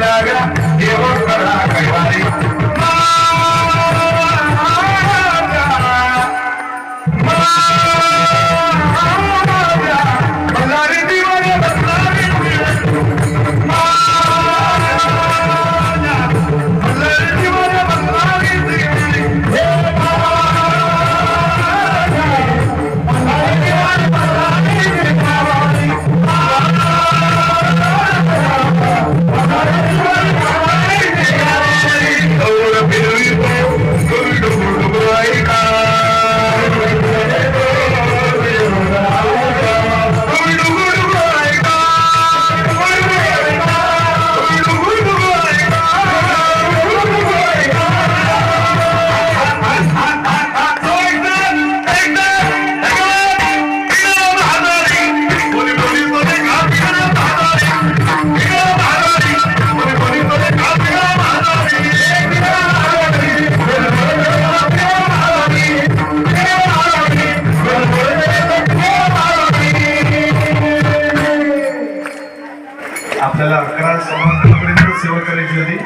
milagro, llevo आपल्याला अकरा समाजापर्यंत सेवा करायची होती.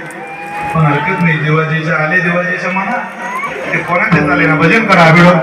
पण हरकत नाही. देवाजीच्या आले देवाजीच्या म्हणा ते कोणाच्या आले ना? भजन करा. विरोध